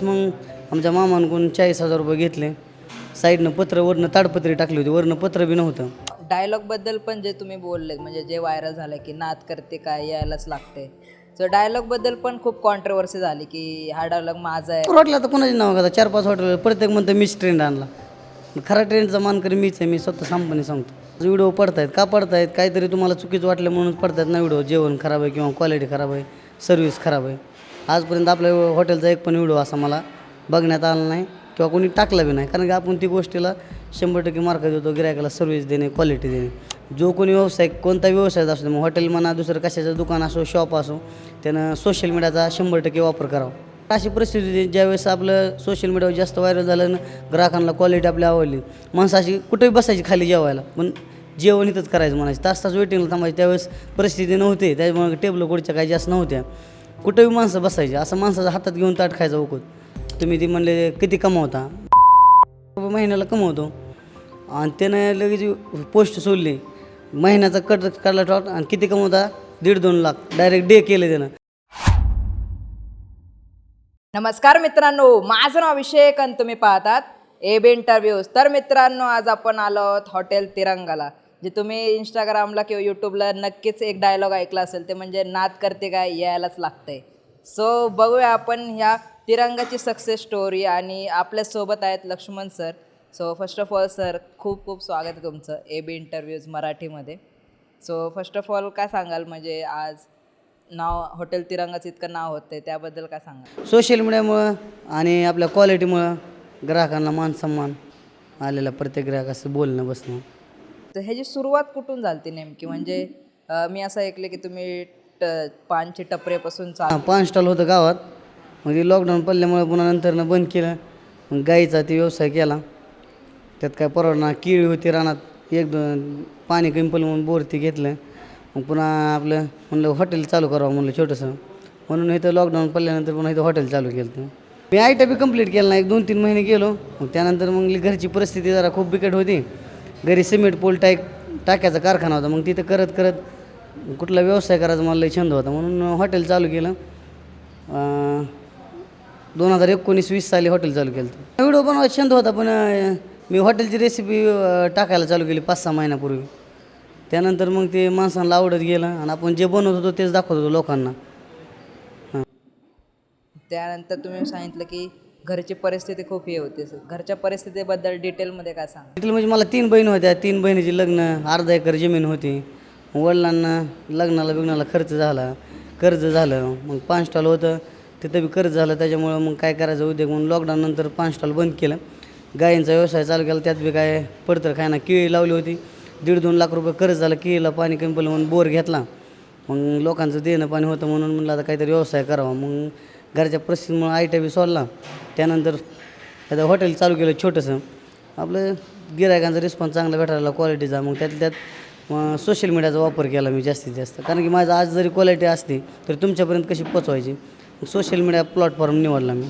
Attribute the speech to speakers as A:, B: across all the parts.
A: त्यावेळेस मग आमच्या मामांकडून चाळीस हजार रुपये घेतले. साईडनं पत्र वरनं ताडपत्री टाकली होती. वरनं पत्र बी नव्हतं.
B: डायलॉगबद्दल पण जे तुम्ही बोलले म्हणजे जे व्हायरल झालं की नात करते काय यायलाच लागते. सो डायलॉगबद्दल पण खूप कॉन्ट्रोवर्सी झाली की हा डायलॉग माझा आहे.
A: हॉटेलला तर कोणाची नाव घाता? चार पाच हॉटेल प्रत्येक म्हणतं मीच ट्रेंड आणला. खरा ट्रेंडचा मानकरी मीच आहे मी स्वतः सामपणे सांगतो. व्हिडिओ पडतायत. का पडतायत? काहीतरी तुम्हाला चुकीचं वाटलं म्हणून पडतायत ना व्हिडिओ जेवण खराब आहे किंवा क्वालिटी खराब आहे सर्व्हिस खराब आहे. आजपर्यंत आपल्या हॉटेलचा एक पण व्हिडिओ असा मला बघण्यात आला नाही किंवा कोणी टाकला बी नाही. कारण की आपण ती गोष्टीला शंभर टक्के मार्क देतो गिरायकाला सर्व्हिस देणे क्वालिटी देणे. जो कोणी व्यवसाय कोणता व्यवसाय असू दे मग हॉटेल म्हणा दुसरं कशाचं दुकान असो शॉप असो त्यानं सोशल मीडियाचा शंभर टक्के वापर करावा. अशी परिस्थिती ज्यावेळेस आपलं सोशल मीडियावर जास्त व्हायरल झालं ना ग्राहकांना क्वालिटी आपली आवडली माणसं अशी कुठेही बसायची खाली जेवायला. पण जेवण इथंच करायचं म्हणायचं. तास तास वेटिंगला थांबायचं. त्यावेळेस परिस्थिती नव्हती त्याच्यामुळे टेबल कुठच्या काही जास्त नव्हत्या. कुठेही माणसं बसायची असं माणसाचा हातात घेऊन ताट खायचा उकत तुम्ही ती म्हणले किती कमावता? महिन्याला कमवतो. आणि त्यानं लगेच पोस्ट सोडली. महिन्याचा कट काढला टॉट आणि किती कमवता? दीड दोन लाख. डायरेक्ट डे केले त्यानं.
B: नमस्कार मित्रांनो. माझं नाव अभिषेक आणि तुम्ही पाहतात एब इंटरव्ह्यूज तर मित्रांनो आज आपण आलो आहोत हॉटेल तिरंगाला. जे तुम्ही इंस्टाग्रामला किंवा यूट्यूबला नक्कीच एक डायलॉग ऐकला असेल ते म्हणजे नाद करते काय यायलाच लागतंय. सो बघूया आपण ह्या तिरंगाची सक्सेस स्टोरी आणि आपल्यासोबत आहेत Laxman sir so first of all sir खूप खूप स्वागत आहे तुमचं ए बी इंटरव्ह्यूज मराठीमध्ये. सो फर्स्ट ऑफ ऑल काय सांगाल? म्हणजे आज नाव हॉटेल तिरंगाचं इतकं नाव होतं त्याबद्दल काय सांगाल?
A: सोशल मीडियामुळं आणि आपल्या क्वालिटीमुळं ग्राहकांना मान सन्मान आलेला प्रत्येक ग्राहकाचं बोलणं बसणं
B: तर ह्याची सुरुवात कुठून झाली नेमकी? म्हणजे मी असं ऐकलं की तुम्ही ट पानची टपरेपासून चाल
A: हां पान स्टॉल होतं गावात. मग ते लॉकडाऊन पडल्यामुळे पुन्हा नंतरनं बंद केलं. मग गाईचा ते व्यवसाय केला. त्यात काय परवडणार केळी होती रानात. एक दोन पाणी कमी पडलं म्हणून बोर ते घेतलं मग पुन्हा आपलं म्हणलं हॉटेल चालू करावं म्हणलं छोटंसं. म्हणून इथं लॉकडाऊन पडल्यानंतर पुन्हा इथं हॉटेल चालू केलं होतं मी आय टी बी कंप्लीट केलं नाही. एक दोन तीन महिने गेलो. मग त्यानंतर मग घरची परिस्थिती जरा खूप बिकट होती. घरी सिमेंट पोल टाक टाक्याचा कारखाना होता. मग तिथं करत करत कुठला व्यवसाय करायचा मला लई छंद होता. म्हणून हॉटेल चालू केलं. दोन हजार एकोणीस वीस साली हॉटेल चालू केलं होतं. व्हिडिओ बनवायचा छंद होता पण मी हॉटेलची रेसिपी टाकायला चालू केली पाच सहा महिन्यापूर्वी. त्यानंतर मग ते माणसांना आवडत गेलं आणि आपण जे बनवत होतो तेच दाखवत होतो लोकांना.
B: त्यानंतर तुम्ही सांगितलं की घरची परिस्थिती खूप हे होती. घरच्या परिस्थितीबद्दल डिटेलमध्ये काय सांग
A: डिटेल म्हणजे मला तीन बहीण होत्या. तीन बहिणीची लग्न अर्धा एकर जमीन होती. वडिलांना लग्नाला बिग्नाला खर्च झाला. कर्ज झालं. मग पाच स्टॉल होतं. तिथं बी कर्ज झालं. त्याच्यामुळं मग काय करायचं? उद्योग म्हणून लॉकडाऊन नंतर पाच स्टॉल बंद केलं. गायींचा व्यवसाय चालू केला. त्यात बी काय पडतर काय ना केळी लावली होती. दीड दोन लाख रुपये कर्ज झालं. केळीला पाणी कमी पडलं म्हणून बोर घेतला. मग लोकांचं देणं पाणी होतं म्हणून म्हणलं आता काहीतरी व्यवसाय करावा. मग घरच्या परिस्थितीमुळे आय टी बी सोडला. त्यानंतर आता हॉटेल चालू केलं छोटंसं. आपलं गिरायकांचा रिस्पॉन्स चांगला भेटायला क्वालिटीचा मग त्यात त्यात सोशल मीडियाचा वापर केला मी जास्तीत जास्त. कारण की माझं आज जरी क्वालिटी असते तर तुमच्यापर्यंत कशी पोचवायची सोशल मीडिया प्लॅटफॉर्म निवडला मी.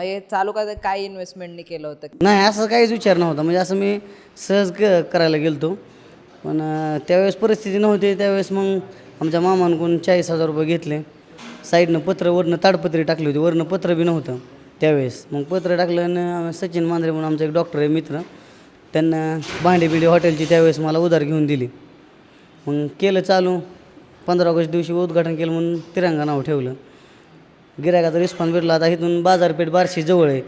B: हे चालू करायचं काय इन्व्हेस्टमेंटने केलं होतं?
A: नाही असं काहीच विचार नव्हता. म्हणजे असं मी सहज क करायला गेलतो. पण त्यावेळेस परिस्थिती नव्हती. त्यावेळेस मग आमच्या मामांकडून चाळीस हजार रुपये घेतले. साईडनं पत्र वरनं ताडपत्री टाकली होती. वरनं पत्र बी नव्हतं त्यावेळेस. मग पत्र टाकल्यानं सचिन मांजरे म्हणून आमचा एक डॉक्टर आहे मित्र. त्यांना भांडे बिंडे हॉटेलची त्यावेळेस मला उधार घेऊन दिली. मग केलं चालू. पंधरा ऑगस्ट दिवशी उद्घाटन केलं म्हणून तिरंगा नाव ठेवलं. गिरायकाचा रिस्पॉन्स भेटला. आता इथून बाजारपेठ बारशी जवळ आहे.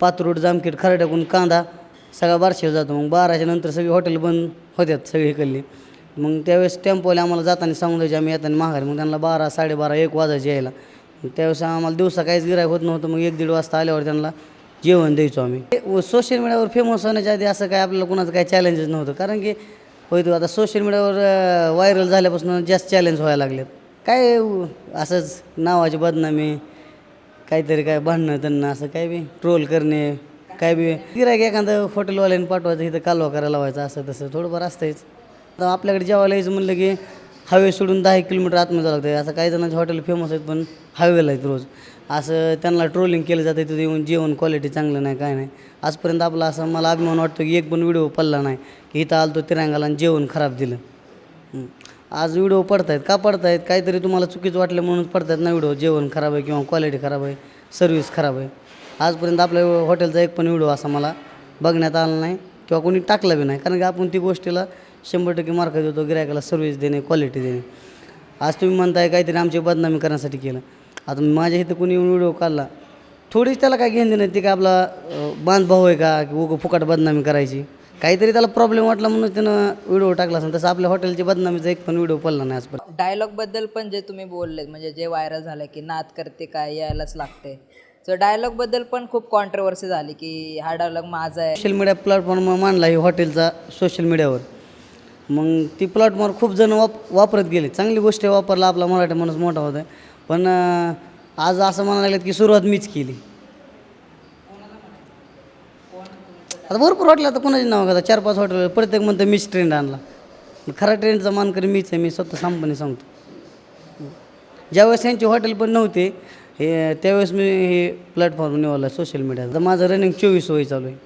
A: पात्रोड जामखेड खराट्याकून कांदा सगळा बारशीला जातो. मग बाराच्या नंतर सगळी हॉटेल बंद होत्यात सगळी इकडली. मग त्यावेळेस टेम्पोला आम्हाला जाताना सांगून द्यायचे आम्ही येताना महागारी मग त्यांना बारा साडेबारा एक वाजायचे यायला. त्यावेळेस आम्हाला दिवसा काहीच गिरायक होत नव्हतं. मग एक दीड वाजता आल्यावर त्यांना जेवण द्यायचो आम्ही. सोशल मीडियावर फेमस होण्याच्या आधी असं काय आपल्याला कुणाचं काही चॅलेंजच नव्हतं. कारण की होय तू आता सोशल मीडियावर व्हायरल झाल्यापासून जास्त चॅलेंज व्हायला लागलेत. काय असंच नावाची बदनामी काहीतरी काय भांडणं त्यांना असं काय बी ट्रोल करणे काय बी. गिरायक एखादं हॉटेलवाल्याने पाठवायचं इथं कालवा करायला लावायचा असं तसं थोडंफार असतंच आता आपल्याकडे जेवायला यायचं म्हणलं की हायवे सोडून दहा एक किलोमीटर आतमध्ये जावं लागतं असं काही जणांचे हॉटेल फेमस आहेत पण हायवेला आहेत रोज. असं त्यांना ट्रोलिंग केलं जातं तिथं येऊन जेवण क्वालिटी चांगलं नाही काय नाही. आजपर्यंत आपला असं मला अभिमान वाटतो की एक पण व्हिडिओ पडला नाही की इथं आलतो तिरंगाला आणि जेवण खराब दिलं. आज व्हिडिओ पडतायत. का पडतायत? काहीतरी तुम्हाला चुकीचं वाटलं म्हणून पडतायत ना व्हिडिओ जेवण खराब आहे किंवा क्वालिटी खराब आहे सर्व्हिस खराब आहे. आजपर्यंत आपल्या हॉटेलचा एक पण व्हिडिओ असा मला बघण्यात आला नाही किंवा कोणी टाकला बी नाही. कारण की आपण ती गोष्टीला शंभर टक्के मार्क देतो गिरायकाला सर्व्हिस देणे क्वालिटी देणे. आज तुम्ही म्हणताय काहीतरी आमची बदनामी करण्यासाठी केलं. आता माझ्या इथं कोणी येऊन व्हिडिओ काढला. थोडीच त्याला काय घेणं नाही ते काय आपला अं, बांधभाऊ आहे का की उगं फुकट बदनामी करायची. काहीतरी त्याला प्रॉब्लेम वाटला म्हणून त्यानं व्हिडिओ टाकला असेल तसं आपल्या हॉटेलची बदनामीचा एक पण व्हिडिओ पडला नाही आजपर्यंत.
B: डायलॉगबद्दल पण जे तुम्ही बोललेत म्हणजे जे व्हायरल झालं की नात करते काय यायलाच लागते सो डायलॉगबद्दल पण खूप कॉन्ट्रोवर्सी झाली की हा डायलॉग माझा आहे.
A: सोशल मीडिया प्लॅटफॉर्म मांडला ही हॉटेलचा सोशल मीडियावर मग ती प्लॅटफॉर्म खूप जण वाप वापरत गेले. चांगली गोष्ट आहे वापरला आपला मराठी माणूस मोठा होता पण आज असं म्हणायला लागलं की सुरुवात मीच केली. आता भरपूर हॉटेल आता कोणाचे नाव घेतात चार पाच हॉटेल प्रत्येक म्हणतं मीच ट्रेंड आणला. खरा ट्रेंडचा मानकरी मीच आहे मी स्वतः सामपणे सांगतो. ज्यावेळेस यांचे हॉटेल पण नव्हते हे त्यावेळेस मी हे प्लॅटफॉर्म निवडला सोशल मीडियाचा माझं रनिंग चोवीस वय चालू आहे.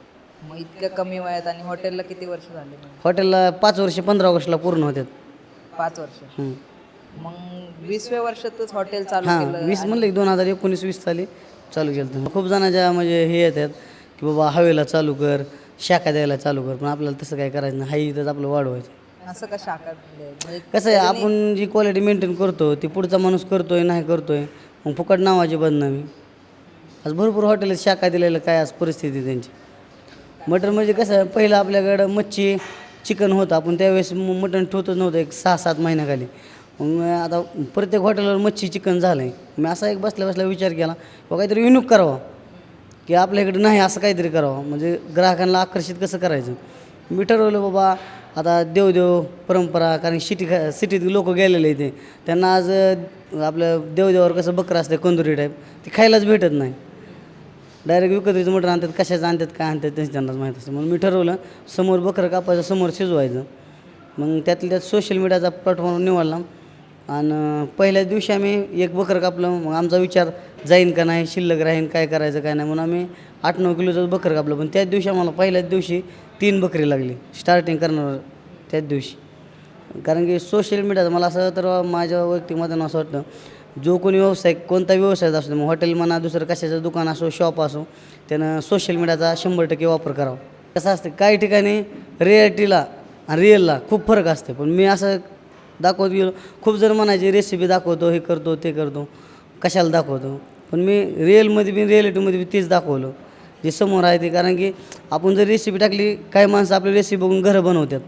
B: मग इतक्या कमी वयात आणि हॉटेलला किती वर्ष झाले?
A: हॉटेलला पाच वर्ष पंधरा ऑगस्टला पूर्ण होतात
B: पाच वर्ष.
A: हं.
B: मग वीसव्या वर्षातच हॉटेल चालू
A: हां
B: केलं
A: वीस म्हणलं की दोन हजार एकोणीस वीस साली चालू केलं खूप जणांच्या म्हणजे हे येतात की बाबा हवेला चालू कर शाखा द्यायला चालू कर पण आपल्याला तसं काय करायचं नाही. हाई इथंच आपलं वाढवायचं
B: असं का शाखा म्हणजे
A: कसं आहे आपण जी क्वालिटी मेंटेन करतो ती पुढचा माणूस करतोय नाही करतोय मग फुकट नावाची बदनामी. आज भरपूर हॉटेल शाखा दिलेलं काय आज परिस्थिती त्यांची. मटण म्हणजे कसं पहिलं आपल्याकडं मच्छी चिकन होतं. आपण त्यावेळेस म- मटण ठेवतच नव्हतं एक सहा सात महिन्याखाली. मग आता प्रत्येक हॉटेलवर मच्छी चिकन झालं आहे मी असा एक बसल्या बसल्या विचार केला किंवा काहीतरी युनिक करावा. की आपल्याकडे नाही असं काहीतरी करावं. म्हणजे ग्राहकांना आकर्षित कसं करायचं? मी ठरवलं बाबा आता देवदेव परंपरा कारण सिटी खा सिटीत लोक गेलेले इथे. त्यांना आज आपलं देवदेवावर कसं बकरं असते कंदुरी टाईप ते खायलाच भेटत नाही. डायरेक्ट विकत मटण आणतात कशाचं आणतात काय आणतात त्यांचं त्यांनाच माहीत असतं. म्हणून मी ठरवलं समोर बकरं कापायचं समोर शिजवायचं. मग त्यातल्या त्यात सोशल मीडियाचा प्लॅटफॉर्म निवडला. आणि पहिल्याच दिवशी आम्ही एक बकरं कापलं. मग आमचा विचार जाईन का नाही शिल्लक राहीन काय करायचं काय नाही म्हणून आम्ही आठ नऊ किलोचं बकरं कापलं. पण त्याच दिवशी आम्हाला पहिल्याच दिवशी तीन बकरी लागली स्टार्टिंग करणार त्याच दिवशी. कारण की सोशल मीडियाचं मला असं तर माझ्या वैयक्तिक असं वाटतं जो कोणी व्यवसाय कोणता व्यवसाय असू मग हॉटेल म्हणा दुसरं कशाचं दुकान असो शॉप असो त्यानं सोशल मीडियाचा शंभर टक्के वापर करावा. कसं असतं काही ठिकाणी रिॲलिटीला आणि रिअलला खूप फरक असते. पण मी असं दाखवत गेलो खूप जण म्हणायचे रेसिपी दाखवतो हे करतो ते करतो कशाला दाखवतो? पण मी रिअलमध्ये बी रिॲलिटीमध्ये बी तेच दाखवलं जे समोर आहे ते. कारण की आपण जर रेसिपी टाकली काही माणसं आपली रेसिपी बघून घरं बनवतात.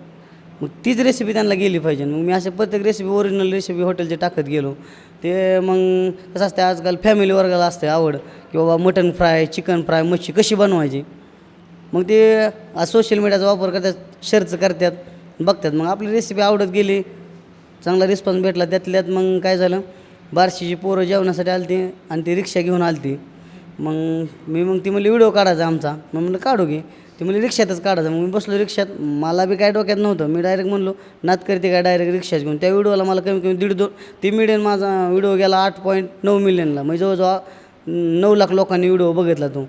A: मग तीच रेसिपी त्यांना गेली पाहिजे. मग मी असे प्रत्येक रेसिपी ओरिजिनल रेसिपी हॉटेलचे टाकत गेलो. ते मग कसं असते आजकाल फॅमिली वर्गाला असते आवड की बाबा मटन फ्राय चिकन फ्राय मच्छी कशी बनवायची? मग ते सोशल मीडियाचा वापर करतात शर्च करतात बघतात. मग आपली रेसिपी आवडत गेली चांगला रिस्पॉन्स भेटला त्यातल्यात मग काय झालं बारशीची पोरं जेवणासाठी आली आणि ती रिक्षा घेऊन आली मग मी मग ती म्हणली व्हिडिओ काढायचा आमचा. मग म्हणलं काढू घे ते म्हणजे रिक्षातच काढायचं. मग मी बसलो रिक्षात. मला बी काय डोक्यात नव्हतं. मी डायरेक्ट म्हणलो नात करते काय डायरेक्ट रिक्षाच घेऊन? त्या व्हिडिओला मला कमी कमी दीड दोन ती मिलियन माझा व्हिडिओ गेला आठ पॉईंट नऊ मिलियनला म्हणजे जवळजवळ नऊ लाख लोकांनी व्हिडिओ बघितला तो.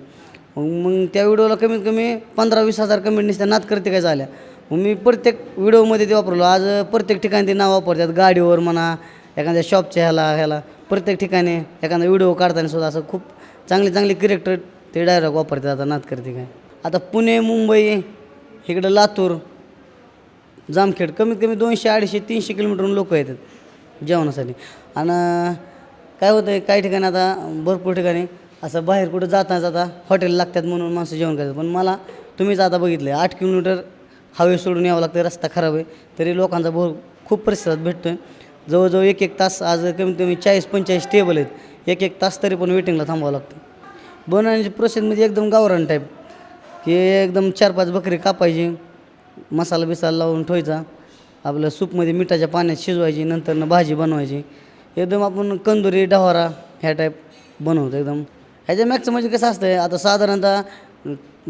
A: मग मग त्या व्हिडिओला कमीत कमी पंधरा वीस हजार कमेंट निसत्या नात करते काय झाल्या? मग मी प्रत्येक व्हिडिओमध्ये ते वापरलो. आज प्रत्येक ठिकाणी ते नाव वापरतात. गाडीवर म्हणा एखाद्या शॉपच्या ह्याला ह्याला. प्रत्येक ठिकाणी एखादा व्हिडिओ काढताना सुद्धा असं खूप चांगले चांगले क्रिएक्टर ते डायरेक्ट वापरतात. आता नात करते काय? आता पुणे मुंबई इकडं लातूर जामखेड. कमीत कमी दोनशे अडीचशे तीनशे किलोमीटरहून लोक येतात जेवणासाठी. आणि काय होतं आहे काही ठिकाणी आता भरपूर ठिकाणी असं बाहेर कुठं जाता जाता हॉटेल लागतात म्हणून माणसं जेवण करतात. पण मला तुम्हीच आता बघितलं आहे आठ किलोमीटर हवे सोडून यावं लागतं रस्ता खराब आहे तरी लोकांचा भर खूप प्रतिसाद भेटतो आहे जवळजवळ एक एक तास आज कमीत कमी चाळीस पंचेचाळीस टेबल आहेत. एक एक तास तरी पण वेटिंगला थांबावं लागतं बनवण्याची प्रोसेसमध्ये म्हणजे एकदम गावरान टाईप की एकदम चार पाच बकरी कापायची मसाला बिसाला लावून ठेवायचा. आपलं सूपमध्ये मिठाच्या पाण्यात शिजवायची नंतरनं भाजी बनवायची. एकदम आपण कंदुरी डहारा ह्या टाईप बनवतो एकदम. ह्याच्या मॅक्स म्हणजे कसं असतं आता साधारणतः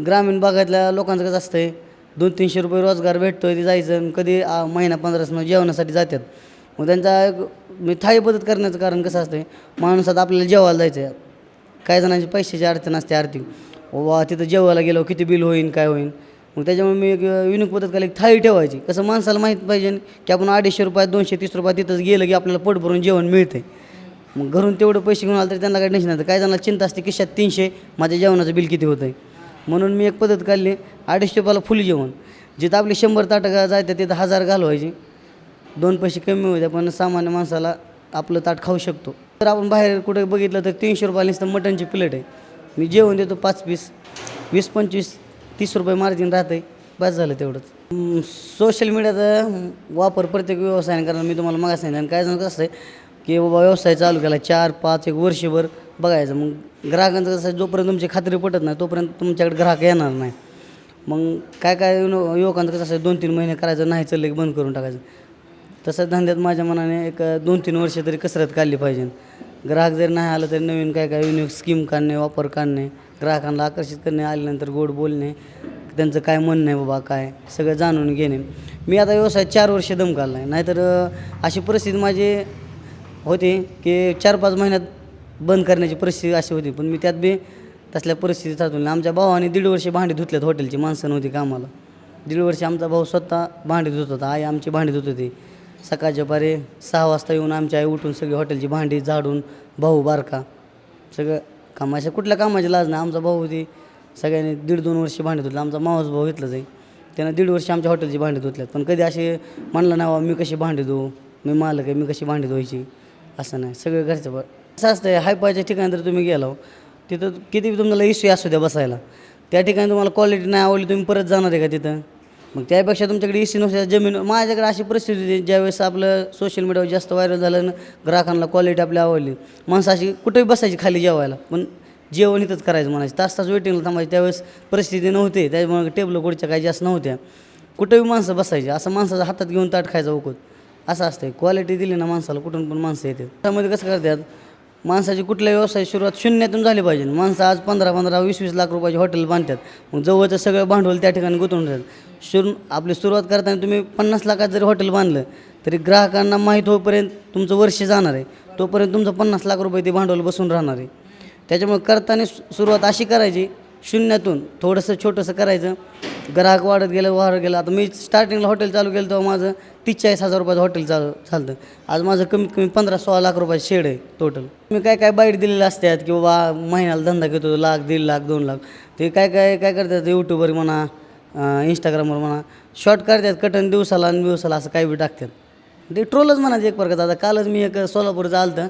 A: ग्रामीण भागातल्या लोकांचं कसं असतंय दोन तीनशे रुपये रोजगार भेटतो आहे ते जायचं आणि कधी महिना पंधरा जेवणासाठी जातात. मग त्यांचा एक मी थाळी पद्धत करण्याचं कारण कसं असतं माणसात आपल्याला जेवायला जायचं आहे काही जणांची पैशाची अडचण असते आर्थिक. वा तिथं जेवायला गेलो किती बिल होईन काय होईन? मग त्याच्यामुळे मी एक युनिक पद्धत केली एक थाळी ठेवायची. कसं माणसाला माहीत पाहिजे की आपण अडीचशे रुपयात दोनशे तीस रुपयात तिथंच गेलं की आपल्याला पोट भरून जेवण मिळते मग घरून तेवढं पैसे घेऊन आलं तरी त्यांना काही टेन्शन नाही. काय जणांना चिंता असते खिशात तीनशे माझ्या जेवणाचं बिल किती होतं आहे म्हणून मी एक पद्धत काढली अडीचशे रुपयाला फुल जेवण. जिथं आपले शंभर ताटं जायचं तिथं हजार घालवायचे. दोन पैसे कमी होते पण सामान्य माणसाला आपलं ताट खाऊ शकतो. तर आपण बाहेर कुठे बघितलं तर तीनशे रुपयाला नुसतं मटनची प्लेट आहे. मी जेवण देतो पाच पीस वीस पंचवीस तीस रुपये मार्जिन राहतं आहे बस झालं तेवढंच. सोशल मीडियाचा वापर प्रत्येक व्यवसायाने कारण मी तुम्हाला मग सांगितलं. आणि काय जण कसं आहे की बाबा व्यवसाय चालू केला चार पाच एक वर्षभर बघायचं. मग ग्राहकांचं कसं आहे, जोपर्यंत तुमची खात्री पटत नाही तोपर्यंत तुमच्याकडे ग्राहक येणार नाही. मग काय काय युवकांचं कसं असं दोन तीन महिने करायचं नाही चाललं की बंद करून टाकायचं. तसं धंद्यात माझ्या मनाने एक दोन तीन वर्ष तरी कसरत काढली पाहिजे. ग्राहक जर नाही आलं तरी नवीन काय काय युनिक स्कीम काढणे वापर काढणे ग्राहकांना आकर्षित करणे आल्यानंतर गोड बोलणे त्यांचं काय म्हणणं आहे बाबा काय? सगळं जाणून घेणे. मी आता व्यवसाय चार वर्ष दम काढला आहे नाहीतर अशी परिस्थिती माझी होती की चार पाच महिन्यात बंद करण्याची परिस्थिती अशी होती. पण मी त्यात बी तसल्या परिस्थितीत हातून आमच्या भावाने दीड वर्ष भांडी धुतल्यात हॉटेलची माणसं नव्हती कामाला. दीड वर्ष आमचा भाऊ स्वतः भांडी धुत होता. आई आमची भांडी धुत होती. सकाळच्या पारे सहा वाजता येऊन आमची आई उठून सगळी हॉटेलची भांडी झाडून भाऊ बारका सगळं कामाच्या कुठल्या कामाची लाज नाही. आमचा भाऊ होती सगळ्यांनी दीड दोन वर्ष भांडी धुतलं. आमचा मावस भाऊ इथलं जाई त्यानं दीड वर्ष आमच्या हॉटेलची भांडी धुतल्यात. पण कधी असे म्हणलं नाही बाबा मी कशी भांडी धुऊ? मी मालक आहे मी कशी भांडी धुवायची? असं नाही. सगळं घरचं असं असतं हाय पायच्या ठिकाणी जर तुम्ही गेलो तिथं किती तुम्हाला इश्यू असू द्या बसायला. त्या ठिकाणी तुम्हाला क्वालिटी नाही आवडली तुम्ही परत जाणार आहे का तिथं? मग त्यापेक्षा तुमच्याकडे इसी नसल्या जमीन माझ्याकडे अशी परिस्थिती होती ज्यावेळेस आपलं सोशल मीडियावर जास्त व्हायरल झालं ना ग्राहकांना क्वालिटी आपली आवडली. माणसं अशी कुठेही बसायची खाली जेवायला पण जेवण इथंच करायचं म्हणायचं. तास तास वेटिंगला थांबायचं. त्यावेळेस परिस्थिती नव्हती त्याच्यामुळे टेबल कुठच्या काही जास्त नव्हत्या. कुठेही माणसं बसायची असं माणसाचा हातात घेऊन ताट खायचा उकत असं असतं क्वालिटी दिली ना माणसाला कुठून पण माणसं येते त्यामध्ये कसं करतात माणसाची कुठल्या व्यवसाय सुरुवात शून्यातून झाली पाहिजे. माणसं आज पंधरा पंधरा वीस वीस लाख रुपयाचे हॉटेल बांधतात. मग जवळचं सगळं भांडवल त्या ठिकाणी गुंतवून ठेवतात शूर आपली सुरुवात करताना तुम्ही पन्नास लाखात जरी हॉटेल बांधलं तरी ग्राहकांना माहीत होईपर्यंत तुमचं वर्ष जाणार आहे. तोपर्यंत तुमचं पन्नास लाख रुपये ते भांडवल बसून राहणार आहे. त्याच्यामुळे करताना सुरुवात अशी करायची शून्यातून थोडंसं छोटंसं करायचं. ग्राहक वाढत गेलं वाढत गेलं. आता मी स्टार्टिंगला हॉटेल चालू केलं तेव्हा माझं तीस चाळीस हजार रुपयाचं हॉटेल चालू चालतं आज माझं कमीत कमी पंधरा सोळा लाख रुपयाचं शेड आहे टोटल मी काय काय बाईट दिलेलं असतात की बाबा महिन्याला धंदा घेतो लाख दीड लाख दोन लाख. ते काय काय काय करतात यूट्यूबवर म्हणा इंस्टाग्रामवर म्हणा. शॉर्ट करतात कटन दिवसाला आणि दिवसाला असं काही बी टाकतात. ते ट्रोलच म्हणायचं एक प्रकारचं. आता कालच मी एक सोलापूरचं आलं होतं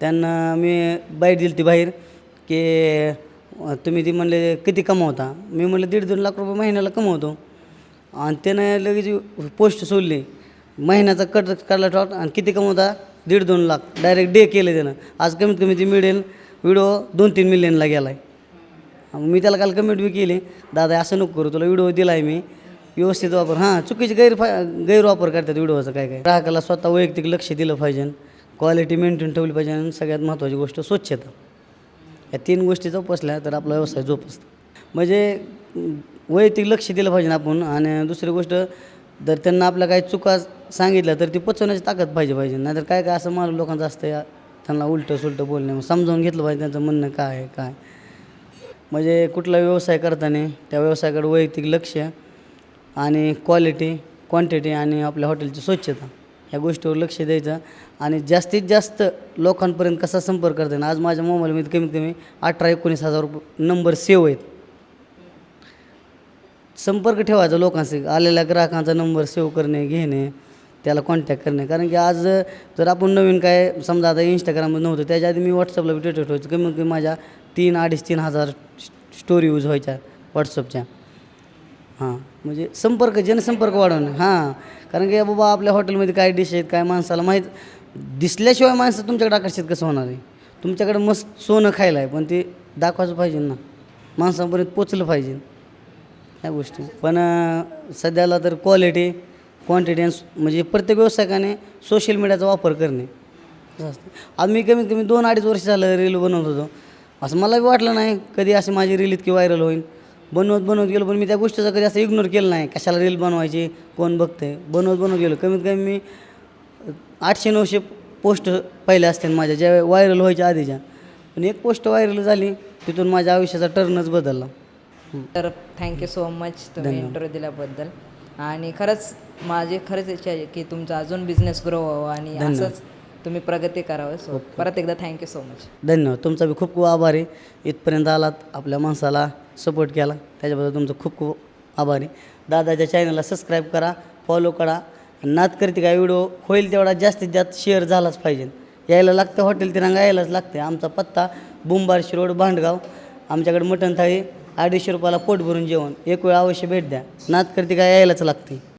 A: त्यांना मी बाईट दिली ती बाहेर की तुम्ही ती म्हणले किती कमावता? मी म्हणलं दीड दोन लाख रुपये महिन्याला कमवतो. आणि त्यानं लगेच पोस्ट सोडली. महिन्याचा कट काढला टॉट आणि किती कमवता? दीड दोन लाख. डायरेक्ट डे केलं त्यानं. आज कमीत कमी ती मिळेल व्हिडिओ दोन तीन मिलियनला गेला आहे मी त्याला काल कमेंट बी केली दादा असं नको करू तुला व्हिडिओ दिला आहे मी. व्यवस्थित वापर. हां चुकीचे गैरफा गैरवापर करतात व्हिडिओचा काय काय. ग्राहकाला स्वतः वैयक्तिक लक्ष दिलं पाहिजे. क्वालिटी मेंटेन ठेवली पाहिजे आणि सगळ्यात महत्त्वाची गोष्ट स्वच्छता. या तीन गोष्टी जोपासल्या तर आपला व्यवसाय जोपासतो. म्हणजे वैयक्तिक लक्ष दिलं पाहिजे आपण. आणि दुसरी गोष्ट जर त्यांना आपल्या काही चुका सांगितल्या तर ती पचवण्याची ताकद पाहिजे पाहिजे. नाहीतर काय काय असं माल लोकांचं असतं या त्यांना उलटं सुलटं बोलणे समजावून घेतलं पाहिजे त्यांचं म्हणणं काय आहे काय? म्हणजे कुठला व्यवसाय करताना त्या व्यवसायाकडे वैयक्तिक लक्ष आणि क्वालिटी क्वांटिटी आणि आपल्या हॉटेलची स्वच्छता. ह्या गोष्टीवर लक्ष द्यायचं. आणि जास्तीत जास्त लोकांपर्यंत कसा संपर्क करता येईल? आज माझ्या मोबाईलमध्ये कमीत कमी अठरा एकोणीस हजार रुपये नंबर सेव्ह आहेत. संपर्क ठेवायचा लोकांशी. आलेल्या ग्राहकांचा नंबर सेव्ह करणे घेणे त्याला कॉन्टॅक्ट करणे. कारण की आज जर आपण नवीन काय समजा आता इंस्टाग्राममध्ये नव्हतं त्याच्या आधी मी व्हॉट्सअपला ट्विटर ठेवायचो. कमीत कमी माझ्या तीन अडीच तीन हजार स्टोरी यूज व्हायच्या व्हॉट्सअपच्या हां. म्हणजे संपर्क जनसंपर्क वाढवणं. हां. कारण की बाबा आपल्या हॉटेलमध्ये काय डिश आहेत काय माणसाला माहीत दिसल्याशिवाय माणसं तुमच्याकडे आकर्षित कसं होणार आहे? तुमच्याकडे मस्त सोनं खायला आहे पण ते दाखवायचं पाहिजे ना. माणसापर्यंत पोचलं पाहिजे. ह्या गोष्टी. पण सध्याला तर क्वालिटी क्वांटिटी म्हणजे प्रत्येक व्यावसायिकाने सोशल मीडियाचा वापर करणे. आम्ही कमीत कमी दोन अडीच वर्ष झालं रील बनवत होतो. असं मला बी वाटलं नाही कधी असे माझी रील इतकी व्हायरल होईल बनवत बनवत गेलो पण मी त्या गोष्टीचा कधी असं इग्नोर केलं नाही. कशाला रील बनवायची कोण बघते बनवत बनवत गेलो. कमीत कमी मी आठशे नऊशे पोस्ट पाहिले असते माझ्या ज्या व्हायरल व्हायच्या आधीच्या. पण एक पोस्ट व्हायरल झाली तिथून माझ्या आयुष्याचा टर्नच बदलला.
B: तर थँक्यू सो मच तुम्ही इंटरव्ह्यू दिल्याबद्दल. आणि खरंच माझी खरंच इच्छा आहे की तुमचा अजून बिझनेस ग्रो व्हावा आणि असंच तुम्ही प्रगती करावं. सो परत एकदा थँक्यू सो मच
A: धन्यवाद. तुमचा बी खूप खूप आभार. आहे इथपर्यंत आलात आपल्या माणसाला. सपोर्ट केला. त्याच्याबद्दल तुमचं खूप खूप आभारी. दादाच्या चॅनलला सबस्क्राईब करा फॉलो करा. आणि नात करते काय व्हिडिओ होईल तेवढा जास्तीत जास्त शेअर झालाच पाहिजे. यायला लागतं हॉटेल तिरंगा यायलाच लागते आमचा पत्ता बुंबारशी रोड भांडगाव. आमच्याकडे मटण थाळी अडीचशे रुपयाला पोट भरून जेवण. एक वेळ अवश्य भेट द्या. नात करते काय यायलाच लागते